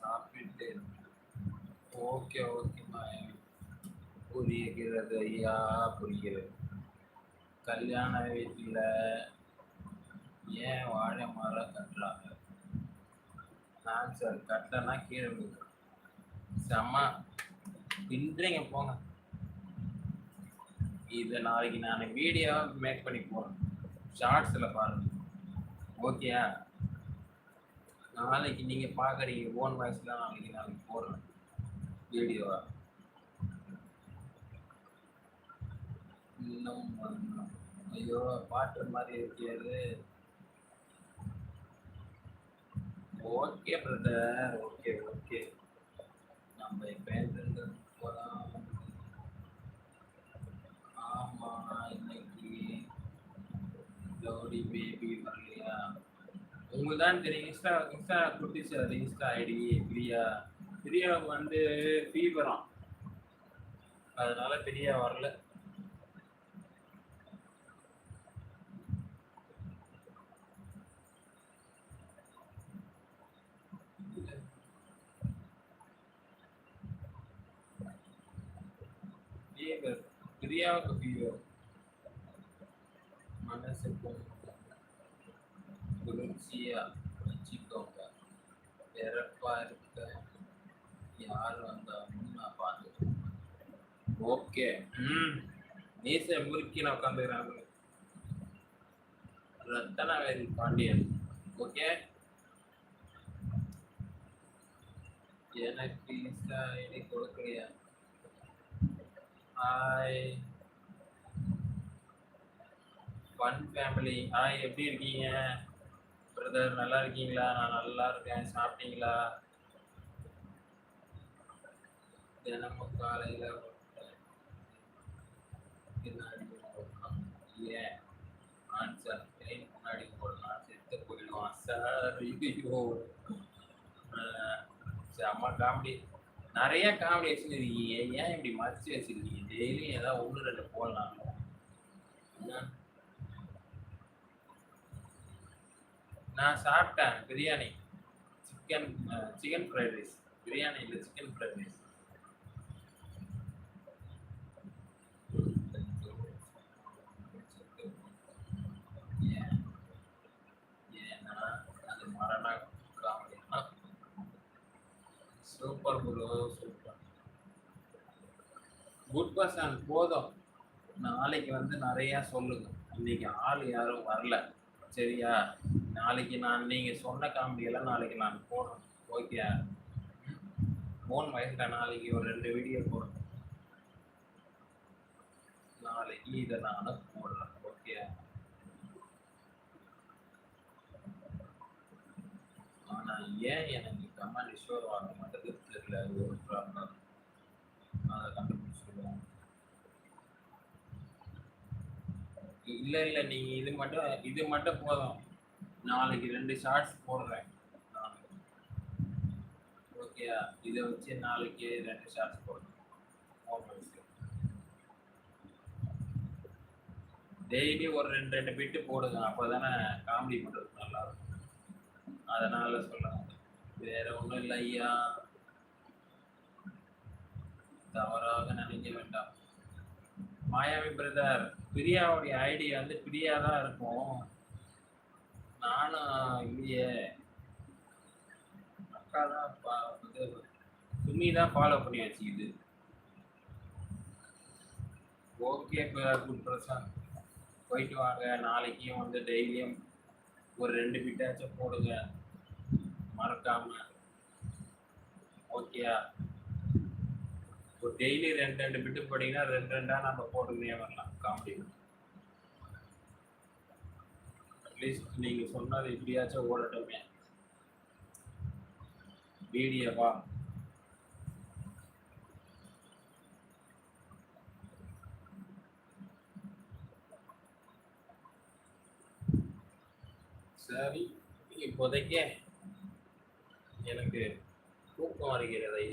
சாப்பிட்டு ஓகே ஓகேம்மா. புரிகிறது ஐயா புரிகிறது. கல்யாண வீட்டில் ஏன் வாழை மரம் கட்டுறாங்க? நான் சார் கட்டனா கீழே விழுது செம்மா. பின்றீங்க போங்க. இதை நாளைக்கு நான் வீடியோ மேக் பண்ணி போகிறேன் ஷார்ட்ஸில் பாருங்க. ஓகேயா? நாளைக்கு நீங்கள் பார்க்குறீங்க ஓன் வாய்ஸில் நாளைக்கு நாளைக்கு போடுறேன் வீடியோவா இன்னும் ஐயோ பாட்டு மாதிரி இருக்காது ஓகே பிரதர் ஓகே ஓகே நம்ம இப்போ எங்கிருந்து போகலாம் ஆமாம் இன்னைக்கு லோடி பேபி வரலையா? உங்களுக்கு தான் தெரியும். இன்ஸ்டா இன்ஸ்டா கொடுத்துச்சு அது. Insta ID Priya. பிரியாவுக்கு வந்து ஃபீவராம் அதனால பிரியா வரல. ஃபீவர் பிரியாவுக்கு ஃபீவர் மனசுக்கும் குளிர்ச்சியா வச்சுக்கோங்க பிறப்பா இருக்க யார் வந்தாலும் நான் பார்த்துக்கிறேன் ஓகே ம். மீசை முறுக்கி நான் உட்காந்துக்கிறாங்க ரத்தனவேல் பாண்டியன். ஓகே எனக்கு இன்ஸ்டா ஐடி கொடுக்கலையா? ஹாய் ஃபன் ஃபேமிலி ஹாய் எப்படி இருக்கீங்க? பிரதர் நல்லா இருக்கீங்களா? நான் நல்லா இருக்கேன். சாப்பிட்டீங்களா? தினமும் காலையில் போடலாம் ஏன் ஆன்சர் முன்னாடி போடலாம். செத்து போயிடுவான். சார் ஐயோ. செம்ம காமெடி நிறைய காமெடி வச்சுருக்கீங்க. ஏன் இப்படி மறைச்சு வச்சிருக்கீங்க? டெய்லியும் ஏதாவது ஒன்று ரெண்டு போடலாம். என்ன? நான் சாப்பிட்டேன் biryani. Chicken chicken fried rice biryani இல்லை சிக்கன் ஃப்ரைட் ரைஸ் ஏன் அது super bro super good person போதும். நாளைக்கு வந்து நிறையா சொல்லுங்க. இன்னைக்கு ஆள் யாரும் வரல. சரியா? நாளைக்கு நான் நீங்கள் சொன்ன காமெடியெல்லாம் நாளைக்கு நான் போடுறேன். ஓகே ஃபோன் வயசில் நாளைக்கு ஒரு ரெண்டு வீடியோ போடுறேன். நாளைக்கு இதை நான் போடுறேன். ஓகே ஆனால் ஏன் எனக்கு கமெண்ட் ஷோர் ஆக மாட்டேது தெரியல. ஒரு ப்ராப்ளம் அதை கண்டுபிடிச்சிடுவோம் இல்லை இல்லை நீங்கள் இது மட்டும் இது மட்டும் போதும். நாளைக்கு ரெண்டு ஷார்ட்ஸ் போடுறேன். ஓகேயா இதை வச்சு நாளைக்கு ரெண்டு ஷார்ட்ஸ் போடுறேன் டெய்லி ஒரு ரெண்டு ரெண்டு பிட்டு போடுங்க. அப்போ தானே காமெடி பண்ணுறது நல்லா இருக்கும். அதனால சொல்லுங்க வேற ஒன்றும் இல்லை ஐயா. தவறாக நினைக்க வேண்டாம். மாயாவி பிரதர் பிரியாவுடைய ஐடி வந்து பிரியா தான் இருக்கும். நானும் இல்லையே அக்கா தான் பா- இது சுமி தான் ஃபாலோ பண்ணி வச்சுக்குது. ஓகே குட் பிரசாந்த் போயிட்டு வாங்க நாளைக்கும் வந்து டெய்லியும் ஒரு ரெண்டு பிட்டாச்சும் போடுங்க. மறக்காம. ஓகேயா ஒரு டெய்லி ரெண்டு ரெண்டு பிட்டு போட்டிங்கன்னா ரெண்டு ரெண்டாக நம்ம போட்டுக்கிட்டே வரலாம். காமெடி அட்லீஸ்ட் நீங்க சொன்னது எப்படியாச்சும் ஓடட்டுமே. வீடியோவா சரி இப்போதைக்கு எனக்கு தூக்கம் வருகிறது